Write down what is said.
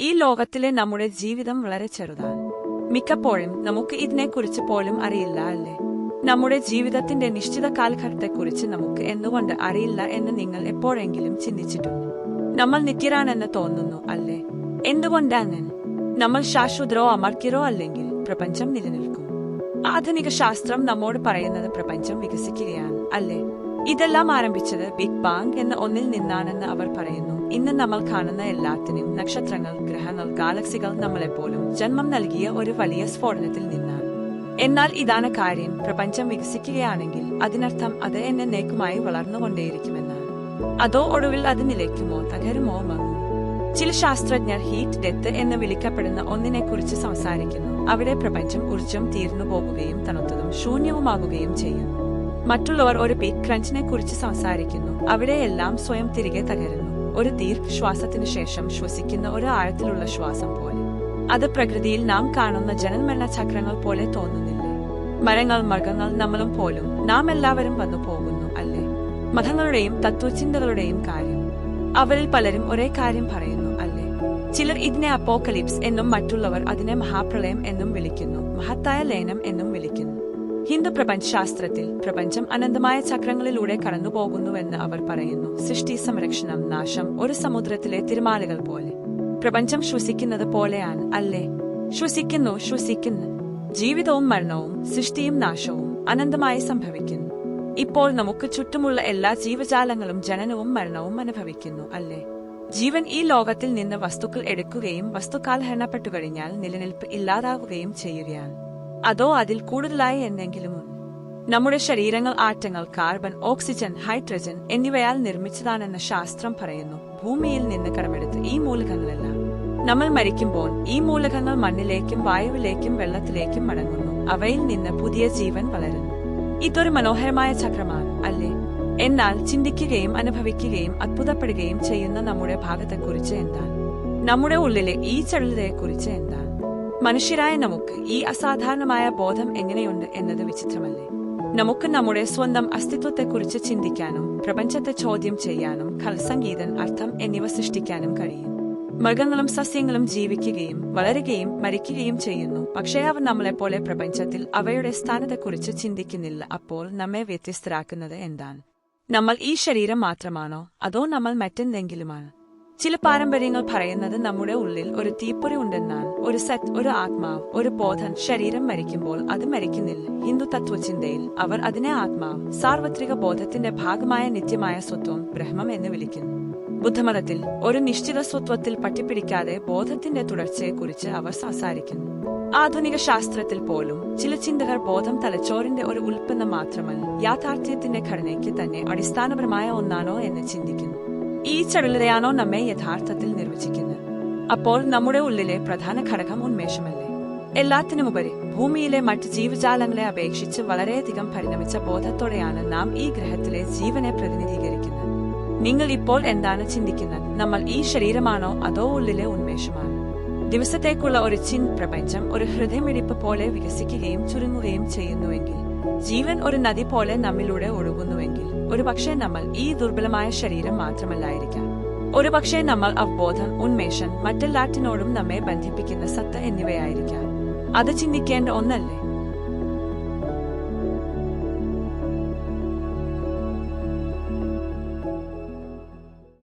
ഈ ലോകത്തിലെ നമ്മുടെ ജീവിതം വളരെ ചെറുതാണ്. മിക്കപ്പോഴും നമുക്ക് ഇതിനെക്കുറിച്ച് പോലും അറിയില്ല അല്ലേ? നമ്മുടെ ജീവിതത്തിന്റെ നിശ്ചിത കാലഘട്ടത്തെക്കുറിച്ച് നമുക്ക് എന്തുകൊണ്ട് അറിയില്ല എന്ന് നിങ്ങൾ എപ്പോഴെങ്കിലും ചിന്തിച്ചിട്ടുണ്ട്? നമ്മൾ നിത്യരാണെന്ന് തോന്നുന്നു അല്ലേ? എന്തുകൊണ്ടാണ്? നമ്മൾ ശാശ്വതരോ അമർത്യരോ അല്ലെങ്കിൽ പ്രപഞ്ചം നിലനിൽക്കും? ആധുനിക ശാസ്ത്രം നമ്മോട് പറയുന്നത് പ്രപഞ്ചം വികസിക്കുകയാണ് അല്ലേ? ഇതെല്ലാം ആരംഭിച്ചത് ബിഗ് ബാങ് എന്ന ഒന്നിൽ നിന്നാണെന്ന് അവർ പറയുന്നു. ഇന്ന് നമ്മൾ കാണുന്ന എല്ലാത്തിനും നക്ഷത്രങ്ങൾ ഗ്രഹങ്ങൾ ഗാലക്സികൾ നമ്മളെപ്പോലും ജന്മം നൽകിയ ഒരു വലിയ സ്ഫോടനത്തിൽ നിന്നാണ്. എന്നാൽ ഇതാണ് കാര്യം. പ്രപഞ്ചം വികസിക്കുകയാണെങ്കിൽ അതിനർത്ഥം അത് എന്നേക്കുമായി വളർന്നുകൊണ്ടേയിരിക്കുമെന്നാണ്. അതോ ഒടുവിൽ അത് നിലയ്ക്കുമോ തകരുമോ മങ്ങും? ചില ശാസ്ത്രജ്ഞർ ഹീറ്റ് ഡെത്ത് എന്ന് വിളിക്കപ്പെടുന്ന ഒന്നിനെക്കുറിച്ച് സംസാരിക്കുന്നു. അവിടെ പ്രപഞ്ചം ഊർജം തീർന്നു പോകുകയും തണുത്തതും ശൂന്യവുമാകുകയും ചെയ്യുന്നു മറ്റുള്ളവർ ഒരു പീക്ക് ക്രഞ്ചിനെ കുറിച്ച് സംസാരിക്കുന്നു. അവിടെയെല്ലാം സ്വയം തിരികെ തകരുന്നു. ഒരു ദീർഘശ്വാസത്തിനു ശേഷം ശ്വസിക്കുന്ന ഒരു ആഴത്തിലുള്ള ശ്വാസം പോലെ. അത് പ്രകൃതിയിൽ നാം കാണുന്ന ജനന്മരണ ചക്രങ്ങൾ പോലെ തോന്നുന്നില്ലേ? മരങ്ങൾ മൃഗങ്ങൾ നമ്മളും പോലും നാം എല്ലാവരും വന്നു പോകുന്നു അല്ലേ? മതങ്ങളുടെയും തത്വചിന്തകളുടെയും കാര്യം. അവരിൽ പലരും ഒരേ കാര്യം പറയുന്നു അല്ലേ? ചിലർ ഇതിനെ അപ്പോക്കലിപ്സ് എന്നും മറ്റുള്ളവർ അതിനെ മഹാപ്രളയം എന്നും വിളിക്കുന്നു. മഹത്തായ ലയനം എന്നും വിളിക്കുന്നു. ഹിന്ദു പ്രപഞ്ചശാസ്ത്രത്തിൽ പ്രപഞ്ചം അനന്തമായ ചക്രങ്ങളിലൂടെ കടന്നുപോകുന്നുവെന്ന് അവർ പറയുന്നു. സൃഷ്ടി സംരക്ഷണം നാശം ഒരു സമുദ്രത്തിലെ തിരമാലകൾ പോലെ. പ്രപഞ്ചം ശ്വസിക്കുന്നത് പോലെയാണ് അല്ലേ? ശ്വസിക്കുന്നു ശ്വസിക്കുന്നു. ജീവിതവും മരണവും സൃഷ്ടിയും നാശവും അനന്തമായി സംഭവിക്കുന്നു. ഇപ്പോൾ നമുക്ക് ചുറ്റുമുള്ള എല്ലാ ജീവജാലങ്ങളും ജനനവും മരണവും അനുഭവിക്കുന്നു അല്ലേ? ജീവൻ ഈ ലോകത്തിൽ നിന്ന് വസ്തുക്കൾ എടുക്കുകയും വസ്തുക്കാൽ ഹരണപ്പെട്ടു കഴിഞ്ഞാൽ നിലനിൽപ്പ് ഇല്ലാതാവുകയും ചെയ്യുകയാണ്. അതോ അതിൽ കൂടുതലായി എന്തെങ്കിലും? നമ്മുടെ ശരീരങ്ങൾ ആറ്റങ്ങൾ കാർബൺ ഓക്സിജൻ ഹൈഡ്രജൻ എന്നിവയാൽ നിർമ്മിച്ചതാണെന്ന് ശാസ്ത്രം പറയുന്നു. ഭൂമിയിൽ നിന്ന് കടമെടുത്ത് ഈ മൂലകങ്ങളെല്ലാം. നമ്മൾ മരിക്കുമ്പോൾ ഈ മൂലകങ്ങൾ മണ്ണിലേക്കും വായുവിലേക്കും വെള്ളത്തിലേക്കും മടങ്ങുന്നു. അവയിൽ നിന്ന് പുതിയ ജീവൻ വളരുന്നു. ഇതൊരു മനോഹരമായ ചക്രമാണ് അല്ലേ? എന്നാൽ ചിന്തിക്കുകയും അനുഭവിക്കുകയും അത്ഭുതപ്പെടുകയും ചെയ്യുന്ന നമ്മുടെ ഭാഗത്തെക്കുറിച്ച് എന്താണ്? നമ്മുടെ ഉള്ളിലെ ഈ ചടുലതയെക്കുറിച്ച് എന്താണ്? മനുഷ്യരായ നമുക്ക് ഈ അസാധാരണമായ ബോധം എങ്ങനെയുണ്ട് എന്നത് വിചിത്രമല്ലേ? നമുക്ക് നമ്മുടെ സ്വന്തം അസ്തിത്വത്തെക്കുറിച്ച് ചിന്തിക്കാനും പ്രപഞ്ചത്തെ ചോദ്യം ചെയ്യാനും കൽസംഗീതം അർത്ഥം എന്നിവ സൃഷ്ടിക്കാനും കഴിയും. മൃഗങ്ങളും സസ്യങ്ങളും ജീവിക്കുകയും വളരുകയും മരിക്കുകയും ചെയ്യുന്നു. പക്ഷേ അവ നമ്മളെപ്പോലെ പ്രപഞ്ചത്തിൽ അവയുടെ സ്ഥാനത്തെക്കുറിച്ച് ചിന്തിക്കുന്നില്ല. അപ്പോൾ നമ്മെ വ്യത്യസ്തരാക്കുന്നത് എന്താണ്? നമ്മൾ ഈ ശരീരം മാത്രമാണോ? അതോ നമ്മൾ മറ്റെന്തെങ്കിലുമാണ്? ചില പാരമ്പര്യങ്ങൾ പറയുന്നത് നമ്മുടെ ഉള്ളിൽ ഒരു തീപ്പൊരി ഉണ്ടെന്നാണ് ഒരു സെറ്റ് ഒരു ആത്മാവ് ഒരു ബോധൻ ശരീരം മരിക്കുമ്പോൾ അത് മരിക്കുന്നില്ല. ഹിന്ദു തത്വചിന്തയിൽ അവർ അതിനെ ആത്മാവ് സാർവത്രിക ബോധത്തിന്റെ ഭാഗമായ നിത്യമായ സ്വത്വം ബ്രഹ്മം എന്ന് വിളിക്കുന്നു. ബുദ്ധമതത്തിൽ ഒരു നിശ്ചിത സ്വത്വത്തിൽ പട്ടിപ്പിടിക്കാതെ ബോധത്തിന്റെ തുടർച്ചയെക്കുറിച്ച് അവർ സംസാരിക്കുന്നു. ആധുനിക ശാസ്ത്രത്തിൽ പോലും ചില ചിന്തകൾ ബോധം തലച്ചോറിന്റെ ഒരു ഉൽപ്പന്നം മാത്രമല്ല യാഥാർത്ഥ്യത്തിന്റെ ഘടനയ്ക്ക് തന്നെ അടിസ്ഥാനപരമായ ഒന്നാണോ എന്ന് ചിന്തിക്കുന്നു. ഈ ചടുലതയാണോ നമ്മെ യഥാർത്ഥത്തിൽ നിർവചിക്കുന്നത്? അപ്പോൾ നമ്മുടെ ഉള്ളിലെ പ്രധാന ഘടകം ഉന്മേഷമല്ലേ? എല്ലാത്തിനുമുപരി ഭൂമിയിലെ മറ്റ് ജീവജാലങ്ങളെ അപേക്ഷിച്ച് വളരെയധികം പരിണമിച്ച ബോധത്തോടെയാണ് നാം ഈ ഗ്രഹത്തിലെ ജീവനെ പ്രതിനിധീകരിക്കുന്നത്. നിങ്ങൾ ഇപ്പോൾ എന്താണ് ചിന്തിക്കുന്നത്? നമ്മൾ ഈ ശരീരമാണോ അതോ ഉള്ളിലെ ഉന്മേഷമാണോ? ദിവസത്തേക്കുള്ള ഒരു ചിൻ പ്രപഞ്ചം ഒരു ഹൃദയമിടിപ്പ് പോലെ വികസിക്കുകയും ചുരുങ്ങുകയും ചെയ്യുന്നുവെങ്കിൽ ജീവൻ ഒരു നദി പോലെ നമ്മിലൂടെ ഒഴുകുന്നുവെങ്കിൽ ഒരുപക്ഷെ നമ്മൾ ഈ ദുർബലമായ ശരീരം മാത്രമല്ലായിരിക്കാം. ഒരുപക്ഷെ നമ്മൾ അവബോധം ഉന്മേഷം മറ്റെല്ലാറ്റിനോടും നമ്മെ ബന്ധിപ്പിക്കുന്ന സത്ത എന്നിവയായിരിക്കാം. അത് ചിന്തിക്കേണ്ട ഒന്നല്ലേ?